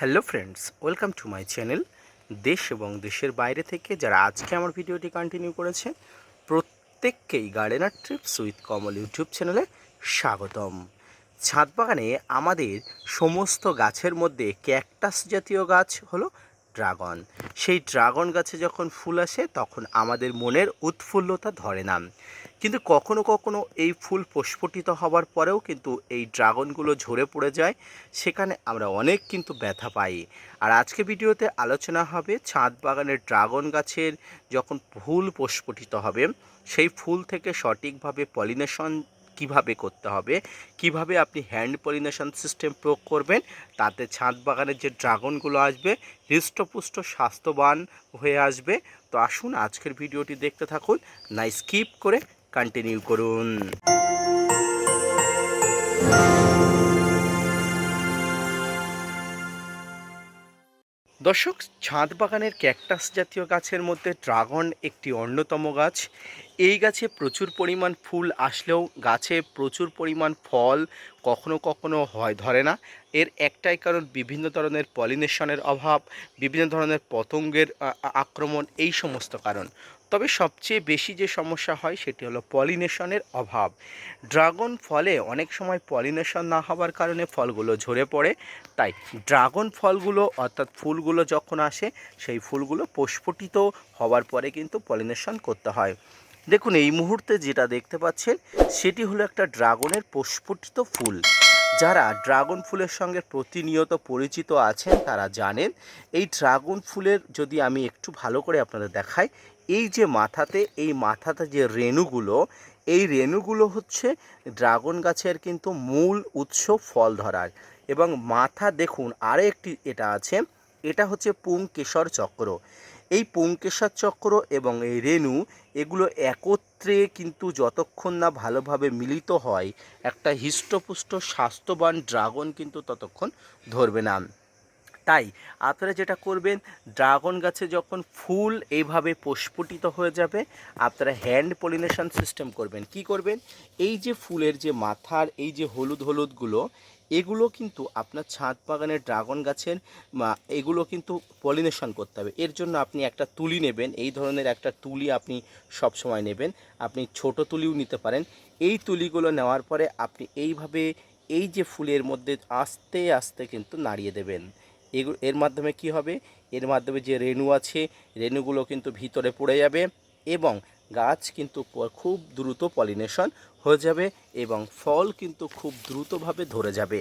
Hello friends, welcome to my channel দেশ এবং দেশের বাইরে থেকে যারা আজকে আমার ভিডিওটি কন্টিনিউ করেছে প্রত্যেককেই gardener trips with Kamal YouTube চ্যানেলে স্বাগতম। ছাদ বাগানে আমাদের সমস্ত গাছের মধ্যে ক্যাকটাস জাতীয় গাছ হলো ড্রাগন সেই ড্রাগন গাছে যখন ফুল আসে, তখন আমাদের মনের উৎফুল্লতা ধরে না। কিন্তু কখনো কখনো এই ফুল প্রস্ফুটিত হওয়ার পরেও কিন্তু এই ড্রাগনগুলো ঝরে পড়ে যায়। সেখানে আমরা অনেক কিন্তু ব্যথা পাই। আর আজকে ভিডিওতে আলোচনা হবে ছাদ বাগানের ড্রাগন গাছের যখন ফুল প্রস্ফুটিত হবে, সেই ফুল থেকে সঠিকভাবে পলিনেশন কীভাবে করতে হবে, কীভাবে আপনি হ্যান্ড পলিনেশন সিস্টেম প্রয়োগ করবেন, তাতে ছাদ বাগানের যে ড্রাগনগুলো আসবে, হৃষ্টপুষ্ট স্বাস্থ্যবান হয়ে আসবে। তো আসুন আজকের ভিডিওটি দেখতে থাকুন। না স্কিপ করে কন্টিনিউ করুন। দর্শক, ছাদ বাগানের ক্যাকটাস জাতীয় গাছের মধ্যে ড্রাগন একটি অন্যতম গাছ। এই গাছে প্রচুর পরিমাণ ফুল আসলেও গাছে প্রচুর পরিমাণ ফল কখনো কখনো হয়, ধরে না। এর একটাই কারণ বিভিন্ন ধরনের পলিনেশনের অভাব, বিভিন্ন ধরনের পতঙ্গের আক্রমণ, এই সমস্ত কারণ। তবে সবচেয়ে বেশি যে সমস্যা হয় সেটি হলো পলিনেশনের অভাব। ড্রাগন ফলে অনেক সময় পলিনেশন না হওয়ার কারণে ফলগুলো ঝরে পড়ে। তাই ড্রাগন ফলগুলো অর্থাৎ ফুলগুলো যখন আসে, সেই ফুলগুলো প্রস্ফুটিত হওয়ার পরে কিন্তু পলিনেশন করতে হয়। দেখুন, এই মুহূর্তে যেটা দেখতে পাচ্ছেন, সেটি হলো একটা ড্রাগনের প্রস্ফুটিত ফুল। যারা ড্রাগন ফুলের সঙ্গে প্রতিনিয়ত পরিচিত আছেন, তারা জানেন, এই ড্রাগন ফুলের যদি আমি একটু ভালো করে আপনাদের দেখাই এই যে মাথাতে, এই মাথাতে যে রেণুগুলো, এই রেণুগুলো হচ্ছে ড্রাগন গাছের কিন্তু মূল উৎস ফল ধরার। এবং মাথা দেখুন আরও একটি এটা আছে, এটা হচ্ছে পুংকেশর চক্র। এই পুংকেশর চক্র এবং এই রেণু, এগুলো একত্রে কিন্তু যতক্ষণ না ভালোভাবে মিলিত হয়, একটা হৃষ্টপুষ্ট স্বাস্থ্যবান ড্রাগন কিন্তু ততক্ষণ ধরবে না। তাই আপনারা যেটা করবেন, ড্রাগন গাছে যখন ফুল এইভাবে প্রস্ফুটিত হয়ে যাবে, আপনারা হ্যান্ড পলিনেশন সিস্টেম করবেন। কি করবেন? এই যে ফুলের যে মাথার এই যে হলুদ হলুদগুলো, এগুলো কিন্তু আপনার ছাদ বাগানের ড্রাগন গাছের এগুলো কিন্তু পলিনেশন করতে হবে। এর জন্য আপনি একটা তুলি নেবেন, এই ধরনের একটা তুলি আপনি সব সময় নেবেন। আপনি ছোট তুলিও নিতে পারেন। এই তুলিগুলো নেওয়ার পরে আপনি এইভাবে এই যে ফুলের মধ্যে আস্তে আস্তে কিন্তু নাড়িয়ে দেবেন। এর মাধ্যমে কি হবে? এর মাধ্যমে যে রেণু আছে, রেণুগুলো কিন্তু ভিতরে পড়ে যাবে এবং গাছ কিন্তু খুব দ্রুত পলিনেশন হয়ে যাবে এবং ফল কিন্তু খুব দ্রুতভাবে ধরে যাবে।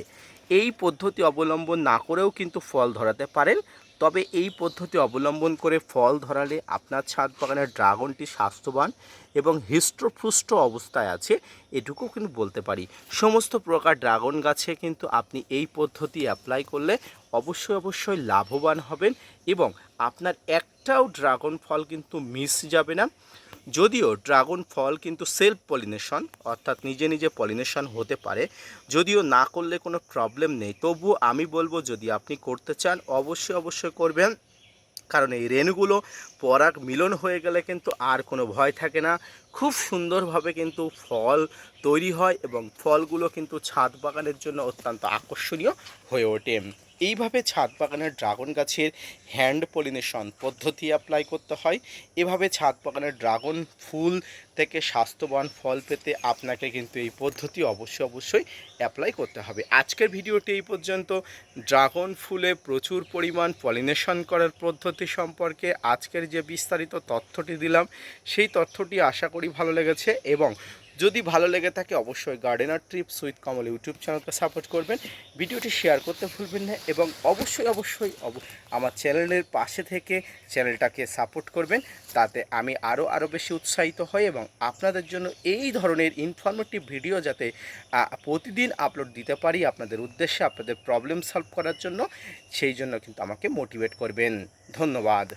এই পদ্ধতি অবলম্বন না করেও কিন্তু ফল ধরাতে পারেন। তবে এই পদ্ধতি অবলম্বন করে ফল ধরালে আপনার ছাদ বাগানের ড্রাগনটি স্বাস্থ্যবান এবং হৃষ্টপুষ্ট অবস্থায় আছে এটুকু কিন্তু বলতে পারি। সমস্ত প্রকার ড্রাগন গাছে কিন্তু আপনি এই পদ্ধতি অ্যাপ্লাই করলে অবশ্যই অবশ্যই লাভবান হবেন এবং আপনার একটাও ড্রাগন ফল কিন্তু মিস যাবে না। যদিও ড্রাগন ফল কিন্তু সেলফ পলিনেশন, অর্থাৎ নিজে নিজে পলিনেশন হতে পারে, যদিও না করলে কোনো প্রবলেম নেই। তবু আমি বলব, যদি আপনি করতে চান, অবশ্যই অবশ্যই করবেন। কারণ এই রেণুগুলো পরাগ মিলন হয়ে গেলে কিন্তু আর কোনো ভয় থাকে না। খুব সুন্দরভাবে কিন্তু ফল তৈরি হয় এবং ফলগুলো কিন্তু ছাদ বাগানের জন্য অত্যন্ত আকর্ষণীয় হয়ে ওঠে। এইভাবে ছাদ বাগানের ড্রাগন গাছের হ্যান্ড পলিনেশন পদ্ধতি অ্যাপ্লাই করতে হয়। এভাবে ছাদ বাগানের ড্রাগন ফুল থেকে স্বাস্থ্যবান ফল পেতে আপনাকে কিন্তু এই পদ্ধতি অবশ্যই অবশ্যই অ্যাপ্লাই করতে হবে। আজকের ভিডিওটি এই পর্যন্ত। ড্রাগন ফুলে প্রচুর পরিমাণ পলিনেশন করার পদ্ধতি সম্পর্কে আজকের যে বিস্তারিত তথ্যটি দিলাম, সেই তথ্যটি আশা করি ভালো লেগেছে এবং যদি ভালো লেগে থাকে অবশ্যই gardener trips with Kamal YouTube চ্যানেলকে সাপোর্ট করবেন। ভিডিওটি শেয়ার করতে ভুলবেন না এবং অবশ্যই অবশ্যই, অব- আমার চ্যানেলের পাশে থেকে চ্যানেলটাকে সাপোর্ট করবেন। তাতে আমি আরও আরও বেশি উৎসাহিত হই এবং আপনাদের জন্য এই ধরনের ইনফরমেটিভ ভিডিও যাতে প্রতিদিন আপলোড দিতে পারি আপনাদের উদ্দেশ্যে, আপনাদের প্রবলেম সলভ করার জন্য, সেই জন্য কিন্তু আমাকে মোটিভেট করবেন। ধন্যবাদ।